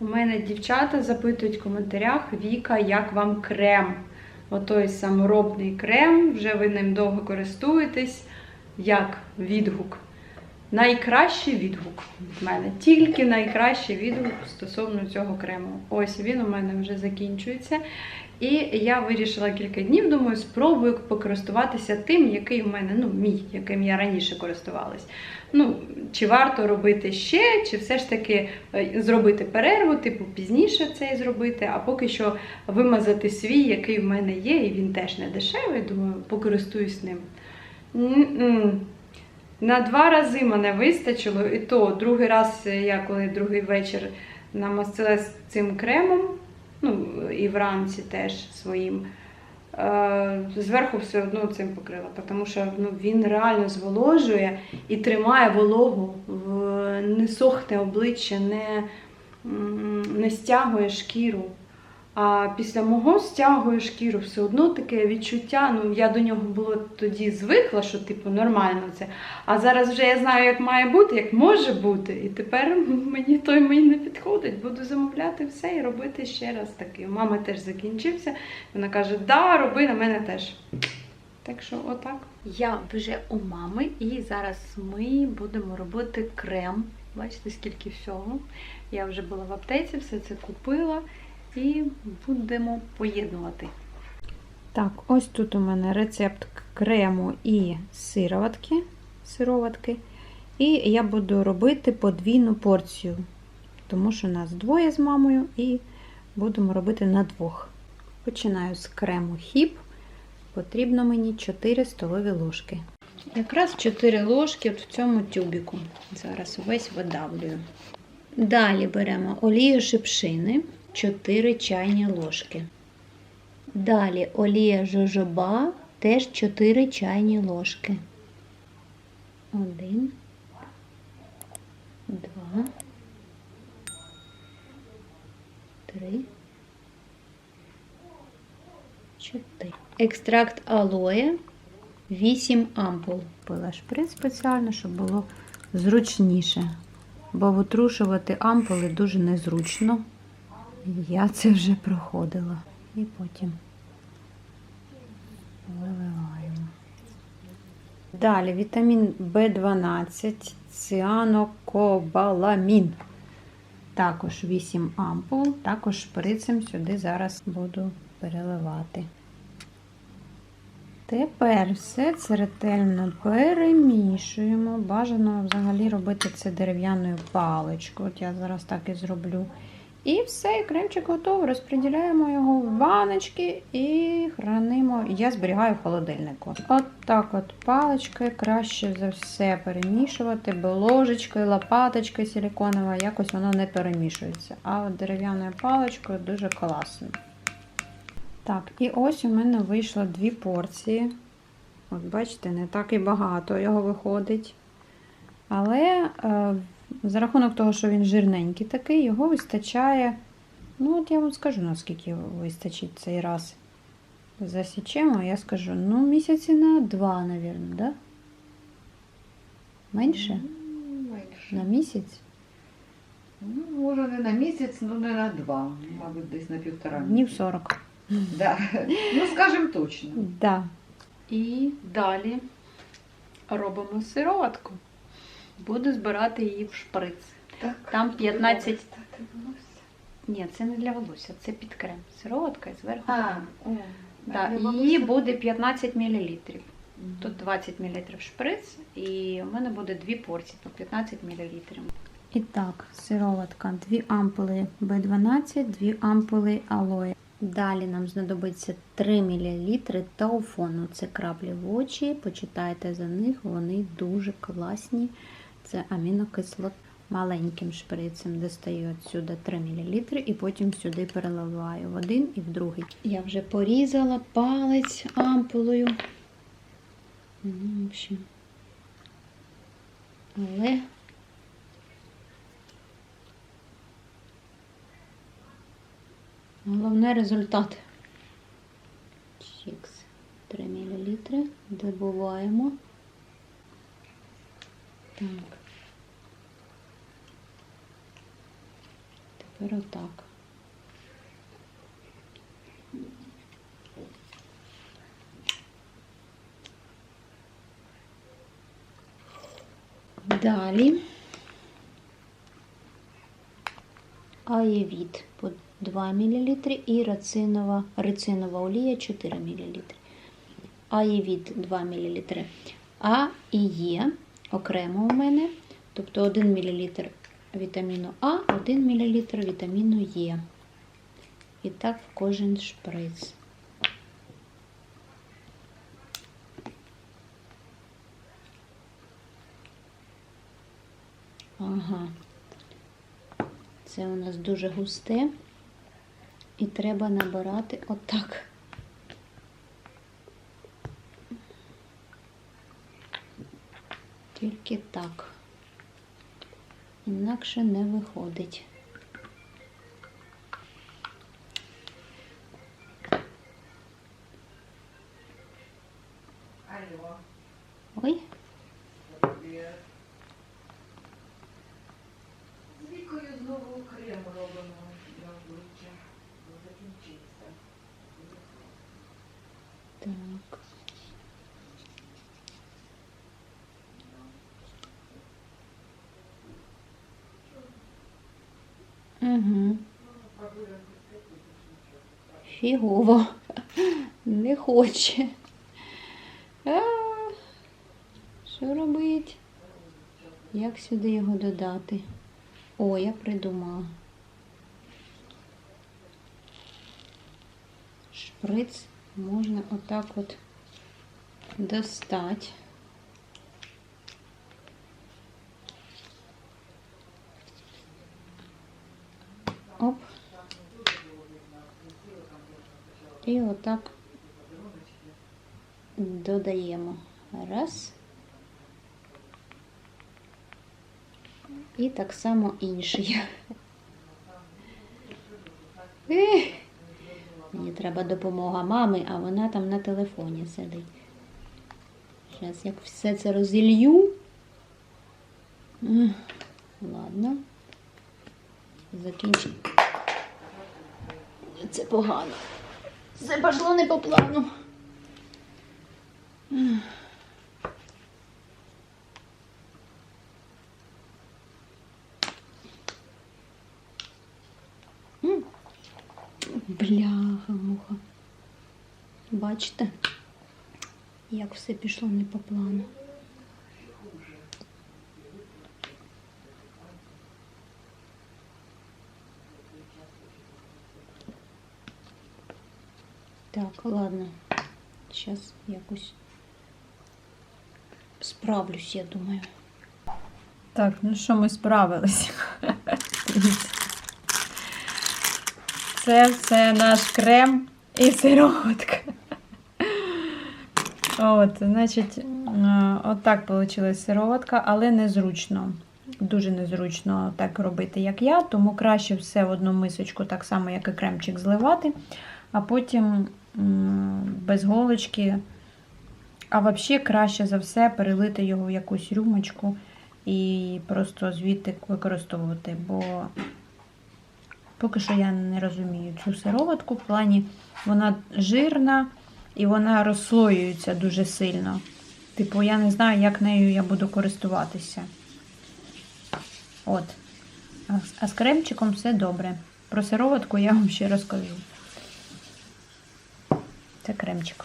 У мене дівчата запитують в коментарях Віка, як вам крем? Отой саморобний крем, вже ви ним довго користуєтесь. Як відгук? Найкращий відгук від мене. Тільки найкращий відгук стосовно цього крему. Ось він у мене вже закінчується. І я вирішила кілька днів, думаю, спробую покористуватися тим, який у мене, ну, мій, яким я раніше користувалась. Ну, чи варто робити ще, чи все ж таки е, зробити перерву, типу пізніше це зробити, а поки що вимазати свій, який в мене є, і він теж не дешевий, думаю, покористуюсь ним. На два рази мене вистачило, і то другий раз я коли другий вечір намастилась цим кремом, ну і вранці теж своїм. е, Зверху все одно цим покрила, тому що ну, він реально зволожує і тримає вологу, не сохне обличчя, не, не стягує шкіру. А після мого стягує шкіру все одно таке відчуття. Ну я до нього було тоді звикла, що типу нормально це. А зараз вже я знаю, як має бути, як може бути. І тепер мені той мені не підходить. Буду замовляти все і робити ще раз таки. У мами теж закінчився. Вона каже: Да, роби на мене теж. Так що, отак. Я вже у мами, і зараз ми будемо робити крем. Бачите, скільки всього. Я вже була в аптеці, все це купила і будемо поєднувати. Так, ось тут у мене рецепт крему і сироватки. сироватки. І я буду робити подвійну порцію, тому що нас двоє з мамою, і будемо робити на двох. Починаю з крему хіп. Потрібно мені 4 столові ложки. Якраз 4 ложки от в цьому тюбіку. Зараз весь видавлюю. Далі беремо олію шипшини 4 чайні ложки. Далі олія жожоба теж 4 чайні ложки. Один, два, три, чотири. Екстракт алоє 8 ампул. Пила шприц спеціально, щоб було зручніше. Бо витрушувати ампули дуже незручно. Я це вже проходила. І потім виливаємо. Далі вітамін В12, ціанокобаламін. Також 8 ампул, також шприцем сюди зараз буду переливати. Тепер все це ретельно перемішуємо. Бажано взагалі робити це дерев'яною паличкою. От я зараз так і зроблю. І все, і кремчик готовий. Розподіляємо його в баночки і хранимо. Я зберігаю в холодильнику. От так от паличкою краще за все перемішувати, бо ложечкою, лопаточкою силиконовою якось воно не перемішується. А от дерев'яною паличкою дуже класно. Так, і ось у мене вийшло дві порції. От бачите, не так і багато його виходить. Але е, за рахунок того, що він жирненький такий, його вистачає. Ну, от я вам скажу, наскільки вистачить цей раз. Засічемо, я скажу, ну, місяці на два, мабуть, да? Менше? Менше. На місяць? Ну, може не на місяць, ну не на два. Мабуть, десь на півтора Днів 40. Да. Ну, скажемо точно. Да. І далі робимо сироватку. Буду збирати її в шприц. Так. Там 15 волосся. Ні, це не для волосся, це під крем. Сироватка і зверху. А, о, да, її буде 15 мл. Тут 20 мл шприц, і у мене буде дві порції по 15 мл. І так, сироватка, 2 ампули B12, 2 ампули алоє. Далі нам знадобиться 3 мл тауфону. Це краплі в очі. Почитайте за них, вони дуже класні. Це амінокислот. Маленьким шприцем достаю отсюди 3 мл і потім сюди переливаю в один і в другий. Я вже порізала палець ампулою. Але Головне результат. Чікс. 3 мл. Добуваємо. Так. Тепер отак. Далі аєвіт по 2 мл і рацинова, рицинова олія 4 мл. Аєвіт 2 мл. А і Є окремо у мене, тобто 1 мл вітаміну А, 1 мл вітаміну Е. І так в кожен шприц. Ага. Це у нас дуже густе. І треба набирати отак. Тільки так. Інакше не виходить. Ой, З вікою знову крем робимо для обличчя. бо Закінчився. так. Угу. Фігово. Не хоче. А, що робить? Як сюди його додати? О, я придумала. Шприц можна отак от достати. Оп. І отак додаємо. Раз. І так само інший. Мені треба допомога мами, а вона там на телефоні сидить. Зараз як все це розілью. Ладно. Закінчимо. Це погано. Це пішло не по плану. Бляха, муха. Бачите, як все пішло не по плану. Так, ладно. Зараз якось справлюсь, я думаю. Так, ну що, ми справились. Це все наш крем і сироватка. От, значить, е, от так вийшла сироватка, але незручно. Дуже незручно так робити, як я, тому краще все в одну мисочку, так само, як і кремчик, зливати, а потім без голочки. А взагалі краще за все перелити його в якусь рюмочку і просто звідти використовувати. Бо поки що я не розумію цю сироватку. В плані вона жирна і вона розслоюється дуже сильно. Типу, я не знаю, як нею я буду користуватися. От. А з- кремчиком все добре. Про сироватку я вам ще розкажу. Це кремчик.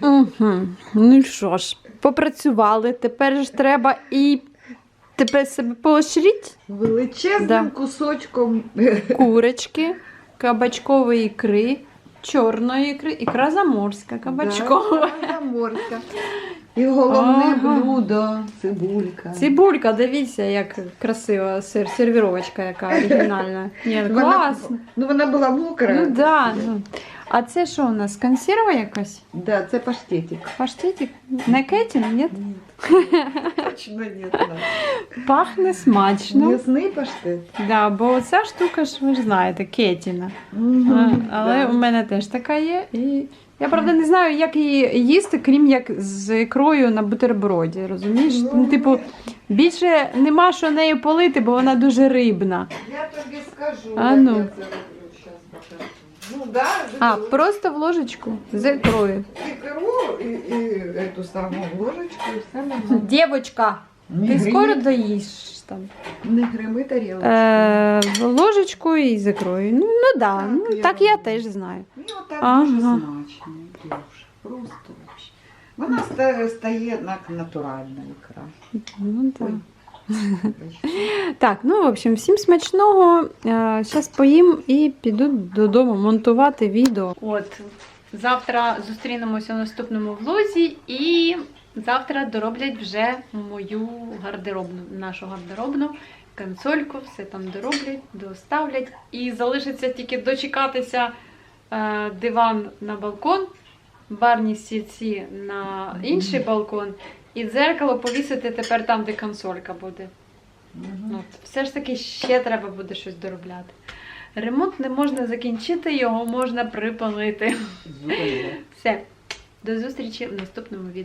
Угу. Ну що ж, попрацювали. Тепер ж треба і тепер себе поощрити. Величезним Да. кусочком Курочки, кабачкової ікри, чорної ікри, ікра заморська, кабачкова. Да, Заморська. І головне Ага. блюдо цибулька. Цибулька, дивіться, як красива сир, сервіровочка, яка оригінальна. Ні, Вона- класно. Ну вона була мокра. Ну да. Ну. А це що у нас? Консерва якась? Да, це паштетик. Паштетик? Не кетін? Ні? Точно ні. да. Пахне смачно. М'ясний паштет. Да, бо оця штука ж ви ж знаєте, кетіна. А, Мгм, але да. у мене теж така є, і Я правда не знаю, як її їсти, крім як з ікрою на бутерброді. Розумієш? Ну, типу, більше нема що нею полити, бо вона дуже рибна. Я тобі скажу, А як ну. я це роблю зараз покажу. Ну да, А, просто в ложечку з ікрою. ікру і, і эту саму ложечку і все нормально. Дівочка, Не ти грimi- скоро доїш там. Не грими тарілочку. Е, в ложечку і з ікрою. Ну, ну да, Так, ну, я так я теж знаю. Отак Ага. дуже смачно, Ксюша. Просто вообще. Вона ста- стає натуральна ікра. Ну, так. Ой. Так, ну, в общем, всім смачного. Зараз поїм і піду додому монтувати відео. От, завтра зустрінемося в наступному влозі і завтра дороблять вже мою гардеробну, нашу гардеробну, консольку, все там дороблять, доставлять. І залишиться тільки дочекатися е, диван на балкон, барні стільці на інший балкон. І дзеркало повісити тепер там, де консолька буде. Угу. Ну, все ж таки ще треба буде щось доробляти. Ремонт не можна закінчити, його можна припинити. Все. До зустрічі в наступному відео.